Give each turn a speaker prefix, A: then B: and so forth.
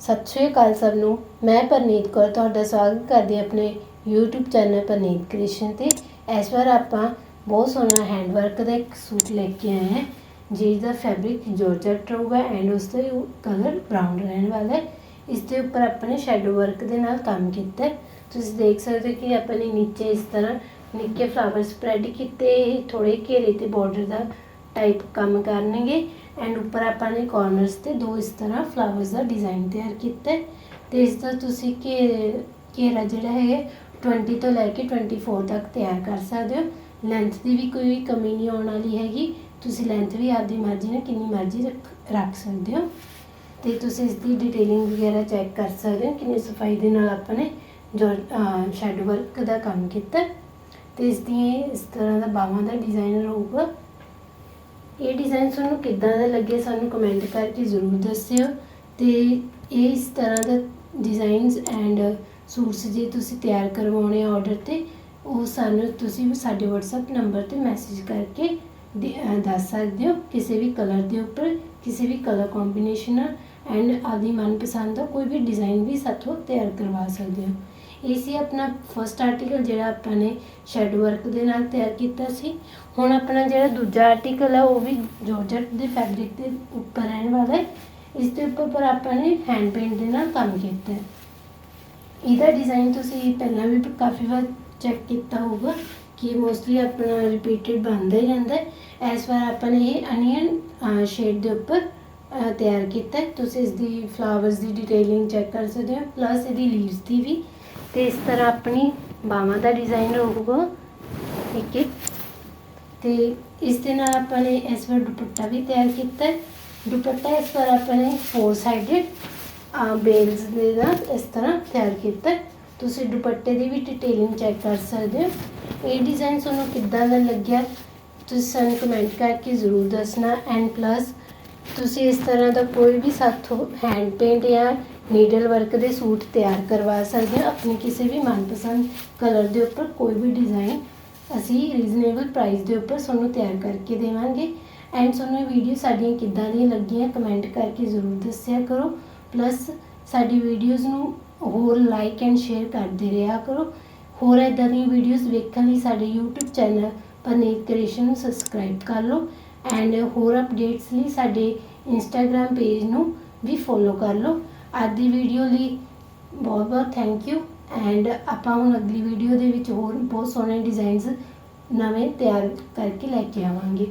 A: ਸਤਿ ਸ਼੍ਰੀ ਅਕਾਲ ਸਭ ਨੂੰ। ਮੈਂ ਪਰਨੀਤ ਕੌਰ, ਤੁਹਾਡਾ ਸਵਾਗਤ ਕਰਦੀ ਹਾਂ ਆਪਣੇ YouTube ਚੈਨਲ ਪਰਨੀਤ ਕ੍ਰਿਸ਼ਨ ਤੇ। ਇਸ ਵਾਰ ਆਪਾਂ ਬਹੁਤ ਸੋਹਣਾ ਹੈਂਡ ਵਰਕ ਦਾ ਇੱਕ ਸੂਟ ਲੈ ਕੇ ਆਏ ਹਾਂ ਜਿਸ ਦਾ ਫੈਬਰਿਕ ਜੋਰਜਟ ਰਹੂਗਾ ਐਂਡ ਉਸ ਦਾ ਕਲਰ ਬ੍ਰਾਊਨ ਰਹਿਣ ਵਾਲਾ ਹੈ। ਇਸ ਦੇ ਉੱਪਰ ਆਪਣੇ ਨੇ ਸ਼ੈਡੋ ਵਰਕ ਦੇ ਨਾਲ ਕੰਮ ਕੀਤਾ ਹੈ। ਤੁਸੀਂ ਦੇਖ ਸਕਦੇ ਹੋ ਕਿ ਆਪਾਂ ਨੇ ਨੀਚੇ ਇਸ ਤਰ੍ਹਾਂ ਨਿੱਕੇ ਫਲਾਵਰ ਸਪਰੈਡ ਕੀਤੇ ਥੋੜੇ ਘੇਰੇ ਤੇ ਬਾਰਡਰ ਦਾ ਟਾਈਪ ਕੰਮ ਕਰਨਗੇ ਐਂਡ ਉੱਪਰ ਆਪਾਂ ਨੇ ਕਾਰਨਰਸ ਤੇ ਦੋ ਇਸ ਤਰ੍ਹਾਂ ਫਲਾਵਰਸ ਦਾ ਡਿਜ਼ਾਈਨ ਤਿਆਰ ਕੀਤਾ ਹੈ। ਤੇ ਇਸ ਦਾ ਤੁਸੀਂ ਘੇ ਘੇਰਾ ਜਿਹੜਾ ਹੈ 20 ਤੋਂ ਲੈ ਕੇ 24 ਤੱਕ ਤਿਆਰ ਕਰ ਸਕਦੇ ਹੋ। ਲੈਂਥ ਦੀ ਵੀ ਕੋਈ ਕਮੀ ਨਹੀਂ ਆਉਣ ਵਾਲੀ ਹੈਗੀ। ਤੁਸੀਂ ਲੈਂਥ ਵੀ ਆਪਦੀ ਮਰਜ਼ੀ ਨਾਲ ਕਿੰਨੀ ਮਰਜ਼ੀ ਰੱਖ ਰੱਖ ਸਕਦੇ ਹੋ। ਤੇ ਤੁਸੀਂ ਇਸ ਦੀ ਡਿਟੇਲਿੰਗ ਵਗੈਰਾ ਚੈੱਕ ਕਰ ਸਕਦੇ ਹੋ ਕਿੰਨੀ ਸਫ਼ਾਈ ਦੇ ਨਾਲ ਆਪਾਂ ਨੇ ਜੋ ਸ਼ੈਡੋ ਵਰਕ ਦਾ ਕੰਮ ਕੀਤਾ। ਹੈ। ਤੇ ਇਸ ਦੀ ਇਸ ਤਰ੍ਹਾਂ ਦਾ ਬਾਹਾਂ ਦਾ ਡਿਜ਼ਾਈਨ ਰਹੂਗਾ ਇਹ ਡਿਜ਼ਾਈਨ ਤੁਹਾਨੂੰ ਕਿੱਦਾਂ ਦਾ ਲੱਗੇ ਸਾਨੂੰ ਕਮੈਂਟ ਕਰਕੇ ਜ਼ਰੂਰ ਦੱਸਿਓ। ਤੇ ਇਹ ਇਸ ਤਰ੍ਹਾਂ ਦਾ ਡਿਜ਼ਾਈਨਸ ਐਂਡ ਸੂਟਸ ਜੇ ਤੁਸੀਂ ਤਿਆਰ ਕਰਵਾਉਣੇ ਆ ਆਰਡਰ ਤੇ, ਉਹ ਸਾਨੂੰ ਤੁਸੀਂ ਸਾਡੇ WhatsApp ਨੰਬਰ ਤੇ ਮੈਸੇਜ ਕਰਕੇ ਦੱਸ ਸਕਦੇ ਹੋ। ਕਿਸੇ ਵੀ ਕਲਰ ਦੇ ਉੱਪਰ, ਕਿਸੇ ਵੀ ਕਲਰ ਕੰਬੀਨੇਸ਼ਨ ਐਂਡ ਆਦੀ ਮਨਪਸੰਦ ਦਾ ਕੋਈ ਵੀ ਡਿਜ਼ਾਈਨ ਵੀ ਸਾਥੋਂ ਤਿਆਰ ਕਰਵਾ ਸਕਦੇ ਹੋ। ਇਹ ਸੀ ਆਪਣਾ ਫਸਟ ਆਰਟੀਕਲ ਜਿਹੜਾ ਆਪਾਂ ਨੇ ਸ਼ੈਡੋ ਵਰਕ ਦੇ ਨਾਲ ਤਿਆਰ ਕੀਤਾ ਸੀ। ਹੁਣ ਆਪਣਾ ਜਿਹੜਾ ਦੂਜਾ ਆਰਟੀਕਲ ਹੈ ਉਹ ਵੀ ਜੋਰਜਟ ਦੇ ਫੈਬਰਿਕ ਦੇ ਉੱਪਰ ਰਹਿਣ ਵਾਲਾ ਹੈ। ਇਸ ਦੇ ਉੱਪਰ ਪਰ ਆਪਾਂ ਨੇ ਹੈਂਡ ਪੇਂਟ ਦੇ ਨਾਲ ਕੰਮ ਕੀਤਾ ਹੈ। ਇਹਦਾ ਡਿਜ਼ਾਈਨ ਤੁਸੀਂ ਪਹਿਲਾਂ ਵੀ ਕਾਫੀ ਵਾਰ ਚੈੱਕ ਕੀਤਾ ਹੋਊਗਾ ਕਿ ਮੋਸਟਲੀ ਆਪਣਾ ਰਿਪੀਟਡ ਬਣਦਾ ਹੀ ਰਹਿੰਦਾ ਹੈ। ਇਸ ਵਾਰ ਆਪਾਂ ਨੇ ਇਹ ਅਨੀਅਨ ਸ਼ੇਡ ਦੇ ਉੱਪਰ ਤਿਆਰ ਕੀਤਾ ਤੁਸੀਂ ਇਸ ਦੀ ਫਲਾਵਰਸ ਦੀ ਡਿਟੇਲਿੰਗ ਚੈੱਕ ਕਰ ਸਕਦੇ ਹੋ ਪਲੱਸ ਇਹਦੀ ਲੀਵਸ ਦੀ ਵੀ। ਤੇ ਇਸ ਤਰ੍ਹਾਂ ਆਪਣੀ ਬਾਹਾਂ ਦਾ ਡਿਜ਼ਾਈਨ ਰਹੂਗਾ। ਠੀਕ ਹੈ? ਤੇ ਇਸ ਦੇ ਨਾਲ ਆਪਾਂ ਨੇ ਇਸ ਵਾਰ ਦੁਪੱਟਾ ਵੀ ਤਿਆਰ ਕੀਤਾ ਦੁਪੱਟਾ ਇਸ ਵਾਰ ਆਪਾਂ ਨੇ ਫੋਰ ਸਾਈਡਡ ਬੇਲਸ ਦੇ ਨਾਲ ਇਸ ਤਰ੍ਹਾਂ ਤਿਆਰ ਕੀਤਾ ਤੁਸੀਂ ਦੁਪੱਟੇ ਦੀ ਵੀ ਡਿਟੇਲਿੰਗ ਚੈੱਕ ਕਰ ਸਕਦੇ ਹੋ। ਇਹ ਡਿਜ਼ਾਈਨ ਤੁਹਾਨੂੰ ਕਿੱਦਾਂ ਦਾ ਲੱਗਿਆ? ਤੁਸੀਂ ਸਾਨੂੰ ਕਮੈਂਟ ਕਰਕੇ ਜ਼ਰੂਰ ਦੱਸਣਾ। ਐਂਡ ਪਲੱਸ ਤੁਸੀਂ ਇਸ ਤਰ੍ਹਾਂ ਦਾ ਕੋਈ ਵੀ ਸਾਥੋਂ ਹੈਂਡ ਪੇਂਟ ਜਾਂ ਨੀਡਲ ਵਰਕ ਦੇ ਸੂਟ ਤਿਆਰ ਕਰਵਾ ਸਕਦੇ ਹਾਂ। ਆਪਣੇ ਕਿਸੇ ਵੀ ਮਨਪਸੰਦ ਕਲਰ ਦੇ ਉੱਪਰ ਕੋਈ ਵੀ ਡਿਜ਼ਾਈਨ ਅਸੀਂ ਰੀਜ਼ਨੇਬਲ ਪ੍ਰਾਈਸ ਦੇ ਉੱਪਰ ਤੁਹਾਨੂੰ ਤਿਆਰ ਕਰਕੇ ਦੇਵਾਂਗੇ। ਐਂਡ ਤੁਹਾਨੂੰ ਇਹ ਵੀਡੀਓ ਸਾਡੀਆਂ ਕਿੱਦਾਂ ਦੀਆਂ ਲੱਗੀਆਂ ਕਮੈਂਟ ਕਰਕੇ ਜ਼ਰੂਰ ਦੱਸਿਆ ਕਰੋ। ਪਲੱਸ ਸਾਡੀ ਵੀਡੀਓਜ਼ ਨੂੰ ਹੋਰ ਲਾਈਕ ਐਂਡ ਸ਼ੇਅਰ ਕਰਦੇ ਰਿਹਾ ਕਰੋ। ਹੋਰ ਇਦਾਂ ਦੀਆਂ ਵੀਡੀਓਜ਼ ਵੇਖਣ ਲਈ ਸਾਡੇ YouTube ਚੈਨਲ ਪਰਨੀਤ ਕ੍ਰਿਏਸ਼ਨ ਨੂੰ ਸਬਸਕ੍ਰਾਈਬ ਕਰ ਲਓ। ਐਂਡ ਹੋਰ ਅਪਡੇਟਸ ਲਈ ਸਾਡੇ Instagram ਪੇਜ ਨੂੰ ਵੀ ਫੋਲੋ ਕਰ ਲਓ। ਅੱਜ ਦੀ ਵੀਡੀਓ ਲਈ ਬਹੁਤ ਬਹੁਤ ਥੈਂਕ ਯੂ ਐਂਡ ਆਪਾਂ ਹੁਣ ਅਗਲੀ ਵੀਡੀਓ ਦੇ ਵਿੱਚ ਹੋਰ ਬਹੁਤ ਸੋਹਣੇ ਡਿਜ਼ਾਈਨਸ ਨਵੇਂ ਤਿਆਰ ਕਰਕੇ ਲੈ ਕੇ ਆਵਾਂਗੇ।